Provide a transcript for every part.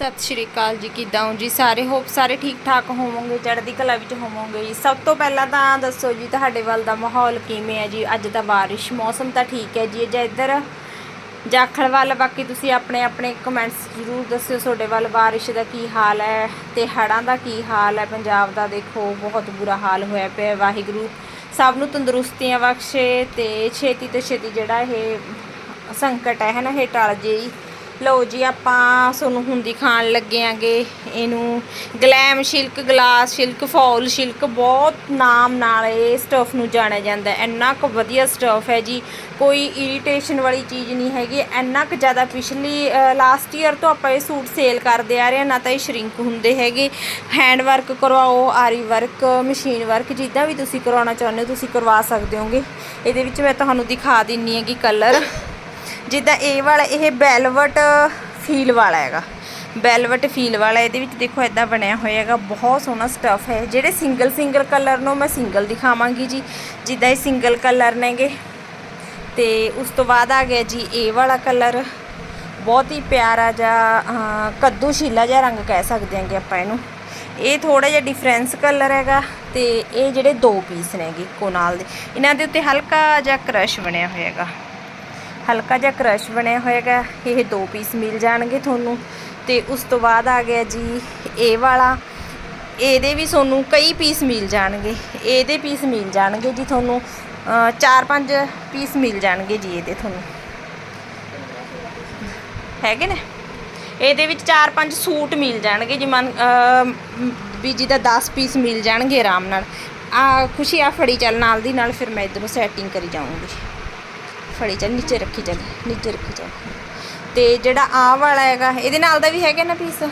ਸਤਿ ਸ਼੍ਰੀ ਅਕਾਲ ਜੀ, ਕਿਦਾਂ ਹੋ ਜੀ? ਸਾਰੇ ਹੋਪ ਸਾਰੇ ਠੀਕ ਠਾਕ ਹੋਵੋਗੇ, ਚੜ੍ਹਦੀ ਕਲਾ ਵਿੱਚ ਹੋਵੋਗੇ ਜੀ। ਸਭ ਤੋਂ ਪਹਿਲਾਂ ਤਾਂ ਦੱਸੋ ਜੀ, ਤੁਹਾਡੇ ਵੱਲ ਦਾ ਮਾਹੌਲ ਕਿਵੇਂ ਹੈ ਜੀ? ਅੱਜ ਤਾਂ ਬਾਰਿਸ਼, ਮੌਸਮ ਤਾਂ ਠੀਕ ਹੈ ਜੀ। ਜੇ ਇੱਧਰ ਜਾਖਲ ਵੱਲ ਬਾਕੀ ਤੁਸੀਂ ਆਪਣੇ ਆਪਣੇ ਕਮੈਂਟਸ ਜ਼ਰੂਰ ਦੱਸਿਓ, ਤੁਹਾਡੇ ਵੱਲ ਬਾਰਿਸ਼ ਦਾ ਕੀ ਹਾਲ ਹੈ ਤੇ ਹੜ੍ਹਾਂ ਦਾ ਕੀ ਹਾਲ ਹੈ? ਪੰਜਾਬ ਦਾ ਦੇਖੋ, ਬਹੁਤ ਬੁਰਾ ਹਾਲ ਹੋਇਆ ਪਿਆ ਵਾਹਿਗੁਰੂ। ਸਭ ਨੂੰ ਤੰਦਰੁਸਤੀਆਂ ਬਖਸ਼ੇ ਤੇ ਛੇਤੀ ਤੋਂ ਛੇਤੀ ਜਿਹੜਾ ਇਹ ਸੰਕਟ ਹੈ ਨਾ, ਇਹ ਟਲ ਜੇ। ਲਓ ਜੀ, ਆਪਾਂ ਤੁਹਾਨੂੰ ਹੁੰਦੀ ਖਾਣ ਲੱਗੇ ਆਂਗੇ ਇਹਨੂੰ glam silk, gloss silk, foil silk, ਬਹੁਤ ਨਾਮ ਨਾਲ ਇਹ ਸਟਫ ਨੂੰ ਜਾਣਿਆ ਜਾਂਦਾ ਇੰਨਾ ਕੁ ਵਧੀਆ ਸਟਫ ਹੈ ਜੀ। ਕੋਈ ਇਰੀਟੇਸ਼ਨ ਵਾਲੀ ਚੀਜ਼ ਨਹੀਂ ਹੈਗੀ। ਇੰਨਾ ਕੁ ਜ਼ਿਆਦਾ ਪਿਛਲੀ ਲਾਸਟ ਈਅਰ ਤੋਂ ਆਪਾਂ ਇਹ ਸੂਟ ਸੇਲ ਕਰਦੇ ਆ ਰਹੇ ਹਾਂ, ਨਾ ਤਾਂ ਇਹ ਸ਼ਰਿੰਕ ਹੁੰਦੇ ਹੈਗੇ। ਹੈਂਡ ਵਰਕ ਕਰਵਾਓ, ਆਰੀ ਵਰਕ ਮਸ਼ੀਨ ਵਰਕ ਜਿੱਦਾਂ ਵੀ ਤੁਸੀਂ ਕਰਵਾਉਣਾ ਚਾਹੁੰਦੇ ਹੋ, ਤੁਸੀਂ ਕਰਵਾ ਸਕਦੇ ਹੋਗੇ। ਇਹਦੇ ਵਿੱਚ ਮੈਂ ਤੁਹਾਨੂੰ ਦਿਖਾ ਦਿੰਨੀ ਹੈਗੀ ਕਲਰ ਜਿੱਦਾਂ ਇਹ ਵਾਲਾ, ਇਹ ਬੈਲਵਟ ਫੀਲ ਵਾਲਾ ਹੈਗਾ। ਬੈਲਵਟ ਫੀਲ ਵਾਲਾ, ਇਹਦੇ ਵਿੱਚ ਦੇਖੋ ਇਦਾਂ ਬਣਿਆ ਹੋਇਆ ਹੈਗਾ। ਬਹੁਤ ਸੋਹਣਾ ਸਟੱਫ ਹੈ। ਜਿਹੜੇ ਸਿੰਗਲ ਸਿੰਗਲ ਕਲਰ ਨੂੰ ਮੈਂ ਸਿੰਗਲ ਦਿਖਾਵਾਂਗੀ ਜੀ। ਜਿੱਦਾਂ ਇਹ ਸਿੰਗਲ ਕਲਰ ਨੇਗੇ। ਤੇ ਉਸ ਤੋਂ ਬਾਅਦ ਆ ਗਿਆ ਜੀ ਇਹ ਵਾਲਾ ਕਲਰ ਬਹੁਤ ਹੀ ਪਿਆਰਾ ਜਿਹਾ ਕੱਦੂ ਸ਼ੀਲਾ ਜਿਹਾ ਰੰਗ ਕਹਿ ਸਕਦੇ ਹਾਂਗੇ ਆਪਾਂ ਇਹਨੂੰ। ਇਹ ਥੋੜਾ ਜਿਹਾ ਡਿਫਰੈਂਸ ਕਲਰ ਹੈਗਾ ਤੇ ਇਹ ਜਿਹੜੇ ਦੋ ਪੀਸ ਨੇਗੇ ਇੱਕੋ ਨਾਲ ਦੇ। ਇਹਨਾਂ ਦੇ ਉੱਤੇ ਹਲਕਾ ਜਿਹਾ ਕ੍ਰਸ਼ ਬਣਿਆ ਹੋਇਆ ਹੈਗਾ। ਹਲਕਾ ਜਿਹਾ ਕ੍ਰਸ਼ ਬਣਿਆ ਹੋਏਗਾ ਇਹ ਦੋ ਪੀਸ ਮਿਲ ਜਾਣਗੇ ਤੁਹਾਨੂੰ। ਤੇ ਉਸ ਤੋਂ ਬਾਅਦ ਆ ਗਿਆ ਜੀ ਇਹ ਵਾਲਾ। ਇਹਦੇ ਵੀ ਤੁਹਾਨੂੰ ਕਈ ਪੀਸ ਮਿਲ ਜਾਣਗੇ। ਇਹਦੇ ਪੀਸ ਮਿਲ ਜਾਣਗੇ ਜੀ ਤੁਹਾਨੂੰ ਅ, ਚਾਰ ਪੰਜ ਪੀਸ ਮਿਲ ਜਾਣਗੇ ਜੀ ਇਹਦੇ ਤੁਹਾਨੂੰ। ਹੈਗੇ ਨੇ? ਇਹਦੇ ਵਿੱਚ ਚਾਰ ਪੰਜ ਸੂਟ ਮਿਲ ਜਾਣਗੇ ਜੀ ਮਨ ਵੀ ਜਿਹਦਾ 10 ਪੀਸ ਮਿਲ ਜਾਣਗੇ ਆਰਾਮ ਨਾਲ। ਆ ਖੁਸ਼ੀ ਆ ਫੜੀ ਚੱਲ ਨਾਲ ਦੀ ਨਾਲ ਫਿਰ ਮੈਂ ਇਧਰੋਂ ਸੈਟਿੰਗ ਕਰੀ ਜਾਊਂਗੀ। ਫੜੀ ਚੱਲ, ਨੀਚੇ ਰੱਖੀ ਚੱਲ, ਨੀਚੇ ਰੱਖੀ ਚੱਲ। ਤੇ ਜਿਹੜਾ ਆਹ ਵਾਲਾ ਹੈਗਾ, ਇਹਦੇ ਨਾਲ ਦਾ ਵੀ ਹੈਗਾ ਨਾ ਪੀਸ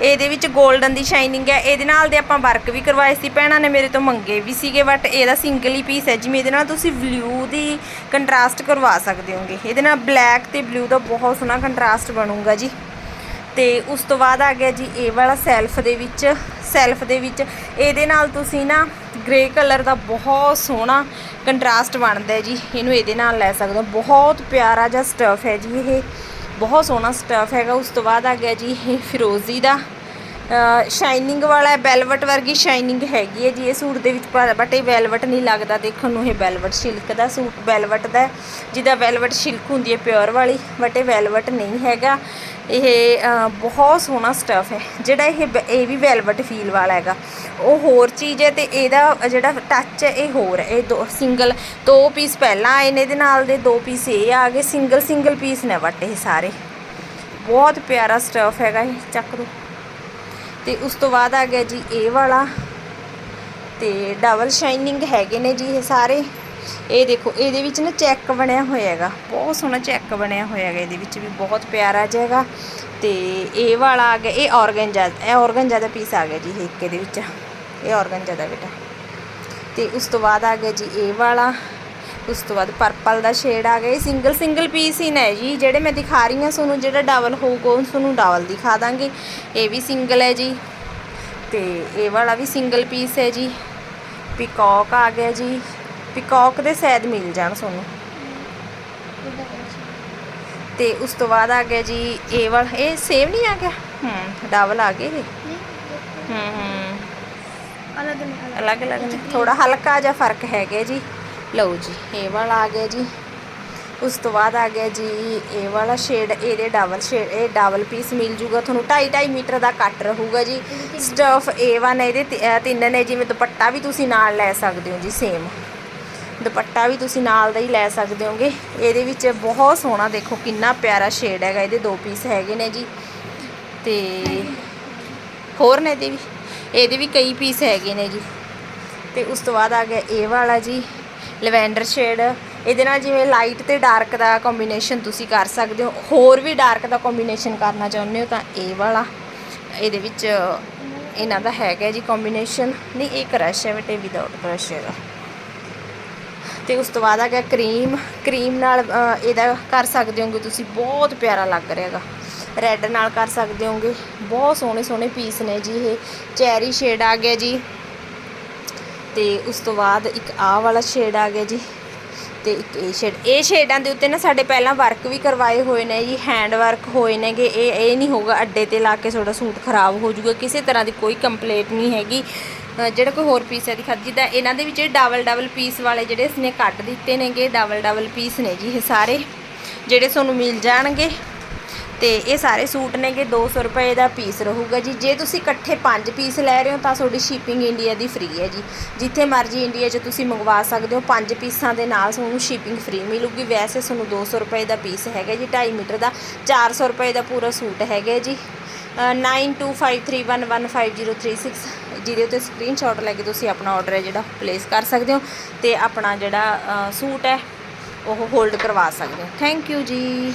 ਇਹਦੇ ਵਿੱਚ 골ਡਨ ਦੀ ਸ਼ਾਈਨਿੰਗ ਹੈ, ਇਹਦੇ ਨਾਲ ਦੇ ਆਪਾਂ ਵਰਕ ਵੀ ਕਰਵਾਏ ਸੀ, ਭੈਣਾਂ ਨੇ ਮੇਰੇ ਤੋਂ ਮੰਗੇ ਵੀ ਸੀਗੇ ਬਟ ਇਹਦਾ ਸਿੰਗਲ ਹੀ ਪੀਸ ਹੈ ਜਿਵੇਂ ਇਹਦੇ ਨਾਲ ਤੁਸੀਂ ਬਲੂ ਦੀ ਕੰਟਰਾਸਟ ਕਰਵਾ ਸਕਦੇ ਹੋਗੇ। ਇਹਦੇ ਨਾਲ ਬਲੈਕ ਤੇ ਬਲੂ ਦਾ ਬਹੁਤ ਸੋਹਣਾ ਕੰਟਰਾਸਟ ਬਣੂਗਾ ਜੀ। ਤੇ ਉਸ ਤੋਂ ਬਾਅਦ ਆ ਗਿਆ ਜੀ, ਇਹ ਵਾਲਾ ਸੈਲਫ ਦੇ ਵਿੱਚ ਸੈਲਫ ਦੇ ਵਿੱਚ, ਇਹਦੇ ਨਾਲ ਤੁਸੀਂ ਨਾ ਗ੍ਰੇ ਕਲਰ ਦਾ ਬਹੁਤ ਸੋਹਣਾ ਕੰਟਰਾਸਟ ਬਣਦਾ ਹੈ ਜੀ। ਇਹਨੂੰ ਇਹਦੇ ਨਾਲ ਲੈ ਸਕਦੇ ਹੋ। ਬਹੁਤ ਪਿਆਰਾ ਜਿਹਾ ਸਟਫ ਹੈ ਜੀ ਇਹ। ਬਹੁਤ ਸੋਹਣਾ ਸਟਫ ਹੈਗਾ। ਉਸ ਤੋਂ ਬਾਅਦ ਆ ਗਿਆ ਜੀ ਇਹ ਫਿਰੋਜ਼ੀ ਦਾ। ਸ਼ਾਈਨਿੰਗ ਵਾਲਾ ਵੈਲਵਟ ਵਰਗੀ ਸ਼ਾਈਨਿੰਗ ਹੈਗੀ ਹੈ ਜੀ, ਇਹ ਸੂਟ ਦੇ ਵਿੱਚ ਪਰ ਬਟ ਇਹ ਵੈਲਵਟ ਨਹੀਂ ਲੱਗਦਾ, ਦੇਖਣ ਨੂੰ ਇਹ ਵੈਲਵਟ ਸਿਲਕ ਦਾ ਸੂਟ ਵੈਲਵਟ ਦਾ ਜਿਹਦਾ ਵੈਲਵਟ ਸਿਲਕ ਹੁੰਦੀ ਹੈ ਪਿਓਰ ਵਾਲੀ, ਬਟ ਇਹ ਵੈਲਵਟ ਨਹੀਂ ਹੈਗਾ। ਇਹ ਬਹੁਤ ਸੋਹਣਾ ਸਟਫ ਹੈ, ਜਿਹੜਾ ਇਹ ਵ- ਇਹ ਵੀ ਵੈਲਵਟ ਫੀਲ ਵਾਲਾ ਹੈਗਾ। ਉਹ ਹੋਰ ਚੀਜ਼ ਹੈ ਤੇ ਇਹਦਾ ਜਿਹੜਾ ਟੱਚ ਹੈ, ਇਹ ਹੋਰ ਹੈ, ਇਹ ਦੋ ਸਿੰਗਲ ਦੋ ਪੀਸ ਪਹਿਲਾਂ ਆਏ ਨੇ ਇਹਦੇ ਨਾਲ ਦੇ, ਦੋ ਪੀਸ ਇਹ ਆ ਗਏ ਸਿੰਗਲ ਸਿੰਗਲ ਪੀਸ ਨੇ ਬਟ ਇਹ ਸਾਰੇ। ਬਹੁਤ ਪਿਆਰਾ ਸਟਫ ਹੈਗਾ ਇਹ, ਚੱਕ ਦੋ ਤੇ ਉਸ ਤੋਂ ਬਾਅਦ ਆ ਗਿਆ ਜੀ ਇਹ ਵਾਲਾ। ਤੇ ਡਬਲ ਸ਼ਾਈਨਿੰਗ ਹੈਗੇ ਨੇ ਜੀ ਇਹ ਸਾਰੇ। ਇਹ ਦੇਖੋ, ਇਹਦੇ ਵਿੱਚ ਨਾ ਚੈੱਕ ਬਣਿਆ ਹੋਇਆ ਹੈਗਾ ਬਹੁਤ ਸੋਹਣਾ ਚੈੱਕ ਬਣਿਆ ਹੋਇਆ ਹੈਗਾ ਇਹਦੇ ਵਿੱਚ ਵੀ ਬਹੁਤ ਪਿਆਰਾ ਜਿਹਾ ਤੇ ਇਹ ਵਾਲਾ ਆ ਗਿਆ, ਇਹ ਔਰਗਨਜਾ ਇਹ ਔਰਗਨਜਾ ਦਾ ਪੀਸ ਆ ਗਿਆ ਜੀ ਇਹ ਇੱਕ ਇਹਦੇ ਵਿੱਚ। ਇਹ ਔਰਗਨਜਾ ਦਾ ਬੇਟਾ। ਤੇ ਉਸ ਤੋਂ ਬਾਅਦ ਆ ਗਿਆ ਜੀ ਇਹ ਵਾਲਾ। ਉਸ ਤੋਂ ਬਾਅਦ ਪਰਪਲ ਦਾ ਸ਼ੇਡ ਆ ਗਿਆ। ਸਿੰਗਲ ਸਿੰਗਲ ਪੀਸ ਹੀ ਨੇ ਜੀ। ਜਿਹੜੇ ਮੈਂ ਦਿਖਾ ਰਹੀ ਹਾਂ ਤੁਹਾਨੂੰ ਜਿਹੜਾ ਡਬਲ ਹੋਊਗਾ ਉਹ ਤੁਹਾਨੂੰ ਡਬਲ ਦਿਖਾ ਦਾਂਗੇ। ਇਹ ਵੀ ਸਿੰਗਲ ਹੈ ਜੀ। ਤੇ ਇਹ ਵਾਲਾ ਵੀ ਸਿੰਗਲ ਪੀਸ ਹੈ ਜੀ। ਪਿਕੌਕ ਆ ਗਿਆ ਜੀ। ਪਿਕੌਕ ਦੇ ਸ਼ਾਇਦ ਮਿਲ ਜਾਣ ਤੁਹਾਨੂੰ। ਤੇ ਉਸ ਤੋਂ ਬਾਅਦ ਆ ਗਿਆ ਜੀ ਇਹ ਵਾਲਾ ਇਹ ਸੇਮ ਨਹੀਂ ਆ ਗਿਆ? ਹੂੰ ਡਬਲ ਆ ਗਏ ਹੂੰ ਹੂੰ। ਅਲੱਗ ਅਲੱਗ ਥੋੜਾ ਹਲਕਾ ਜਿਹਾ ਫ਼ਰਕ ਹੈਗਾ ਜੀ। ਲਓ ਜੀ, ਇਹ ਵਾਲਾ ਆ ਗਿਆ ਜੀ। ਉਸ ਤੋਂ ਬਾਅਦ ਆ ਗਿਆ ਜੀ, ਇਹ ਵਾਲਾ ਸ਼ੇਡ ਇਹਦੇ ਡਬਲ ਸ਼ੇਡ ਇਹ ਡਬਲ ਪੀਸ ਮਿਲ ਜੂਗਾ ਤੁਹਾਨੂੰ। 2.5 2.5 ਮੀਟਰ ਦਾ ਕੱਟ ਰਹੂਗਾ ਜੀ। ਸਟਫ A1 ਇਹਦੇ ਤਿੰਨ ਨੇ ਜਿਵੇਂ ਦੁਪੱਟਾ ਵੀ ਤੁਸੀਂ ਨਾਲ ਲੈ ਸਕਦੇ ਹੋ ਜੀ ਸੇਮ ਦੁਪੱਟਾ ਵੀ ਤੁਸੀਂ ਨਾਲ ਦਾ ਹੀ ਲੈ ਸਕਦੇ ਹੋਗੇ। ਇਹਦੇ ਵਿੱਚ ਬਹੁਤ ਸੋਹਣਾ ਦੇਖੋ, ਕਿੰਨਾ ਪਿਆਰਾ ਸ਼ੇਡ ਹੈਗਾ, ਇਹਦੇ ਦੋ ਪੀਸ ਹੈਗੇ ਨੇ ਜੀ। ਤੇ ਹੋਰ ਨੇ ਇਹਦੇ ਵੀ? ਇਹਦੇ ਵੀ ਕਈ ਪੀਸ ਹੈਗੇ ਨੇ ਜੀ। ਤੇ ਉਸ ਤੋਂ ਬਾਅਦ ਆ ਗਿਆ ਇਹ ਵਾਲਾ ਜੀ। ਲਵੈਂਡਰ ਸ਼ੇਡ, ਇਹਦੇ ਨਾਲ ਜਿਵੇਂ ਲਾਈਟ ਤੇ ਡਾਰਕ ਦਾ ਕੰਬੀਨੇਸ਼ਨ ਤੁਸੀਂ ਕਰ ਸਕਦੇ ਹੋ। ਹੋਰ ਵੀ ਡਾਰਕ ਦਾ ਕੰਬੀਨੇਸ਼ਨ ਕਰਨਾ ਚਾਹੁੰਦੇ ਹੋ ਤਾਂ ਇਹ ਵਾਲਾ। ਇਹਦੇ ਵਿੱਚ ਇਹਨਾਂ ਦਾ ਹੈਗਾ ਜੀ ਕੰਬੀਨੇਸ਼ਨ ਨਹੀਂ, ਇਹ ਕਰਸ਼ ਹੈ ਬਟ ਇਹ ਵਿਦਆਊਟ ਕਰਸ਼ ਹੈਗਾ। ਤੇ ਉਸ ਤੋਂ ਬਾਅਦ ਆ ਗਿਆ ਕਰੀਮ ਕਰੀਮ ਨਾਲ ਇਹਦਾ ਕਰ ਸਕਦੇ ਹੋਗੇ ਤੁਸੀਂ, ਬਹੁਤ ਪਿਆਰਾ ਲੱਗ ਰਿਹਾ ਹੈਗਾ। ਰੈੱਡ ਨਾਲ ਕਰ ਸਕਦੇ ਹੋਗੇ। ਬਹੁਤ ਸੋਹਣੇ ਸੋਹਣੇ ਪੀਸ ਨੇ ਜੀ ਇਹ। ਚੈਰੀ ਸ਼ੇਡ ਆ ਗਿਆ ਜੀ। ਤੇ ਉਸ ਤੋਂ ਬਾਅਦ ਇੱਕ ਆਹ ਵਾਲਾ ਸ਼ੇਡ ਆ ਗਿਆ ਜੀ। ਤੇ ਇੱਕ ਇਹ ਸ਼ੇਡ ਇਹ ਸ਼ੇਡਾਂ ਦੇ ਉੱਤੇ ਨਾ ਸਾਡੇ ਪਹਿਲਾਂ ਵਰਕ ਵੀ ਕਰਵਾਏ ਹੋਏ ਨੇ ਜੀ ਹੈਂਡ ਵਰਕ ਹੋਏ ਨੇਗੇ। ਇਹ ਇਹ ਨਹੀਂ ਹੋਗਾ ਅੱਡੇ ਤੇ ਲਾ ਕੇ ਤੁਹਾਡਾ ਸੂਟ ਖਰਾਬ ਹੋ ਜਾਊਗਾ। ਕਿਸੇ ਤਰ੍ਹਾਂ ਦੀ ਕੋਈ ਕੰਪਲੇਂਟ ਨਹੀਂ ਹੈਗੀ। ਜਿਹੜਾ ਕੋਈ ਹੋਰ ਪੀਸ ਹੈ ਦਿਖਾ ਜਿੱਦਾਂ ਇਹਨਾਂ ਦੇ ਵਿੱਚ ਡਬਲ ਡਬਲ ਪੀਸ ਵਾਲੇ ਜਿਹੜੇ ਇਸਨੇ ਕੱਟ ਦਿੱਤੇ ਨੇਗੇ ਡਬਲ ਡਬਲ ਪੀਸ ਨੇ ਜੀ ਇਹ ਸਾਰੇ, ਜਿਹੜੇ ਤੁਹਾਨੂੰ ਮਿਲ ਜਾਣਗੇ। ਤੇ ਇਹ ਸਾਰੇ ਸੂਟ ਨੇਗੇ 200 ਰੁਪਏ ਦਾ ਪੀਸ ਰਹੂਗਾ ਜੀ। ਜੇ ਤੁਸੀਂ ਇਕੱਠੇ 5 ਪੀਸ ਲੈ ਰਹੇ ਹੋ ਤਾਂ ਤੁਹਾਡੀ ਸ਼ਿਪਿੰਗ ਇੰਡੀਆ ਦੀ ਫ੍ਰੀ ਹੈ ਜੀ। ਜਿੱਥੇ ਮਰਜ਼ੀ ਇੰਡੀਆ 'ਚ ਤੁਸੀਂ ਮੰਗਵਾ ਸਕਦੇ ਹੋ 5 ਪੀਸਾਂ ਦੇ ਨਾਲ ਤੁਹਾਨੂੰ ਸ਼ਿਪਿੰਗ ਫ੍ਰੀ ਮਿਲੂਗੀ। ਵੈਸੇ ਤੁਹਾਨੂੰ 200 ਰੁਪਏ ਦਾ ਪੀਸ ਹੈਗਾ ਜੀ 2.5 ਮੀਟਰ ਦਾ। 400 ਰੁਪਏ ਦਾ ਪੂਰਾ ਸੂਟ ਹੈਗਾ ਜੀ। ਅ, 9253115036 ਜਿਹਦੇ ਉੱਤੇ ਸਕਰੀਨਸ਼ਾਟ ਲੈ ਕੇ ਤੁਸੀਂ ਆਪਣਾ ਆਰਡਰ ਹੈ ਜਿਹੜਾ ਪਲੇਸ ਕਰ ਸਕਦੇ ਹੋ ਤੇ ਆਪਣਾ ਜਿਹੜਾ ਸੂਟ ਹੈ ਉਹ ਹੋਲਡ ਕਰਵਾ ਸਕਦੇ ਹੋ। ਥੈਂਕ ਯੂ ਜੀ।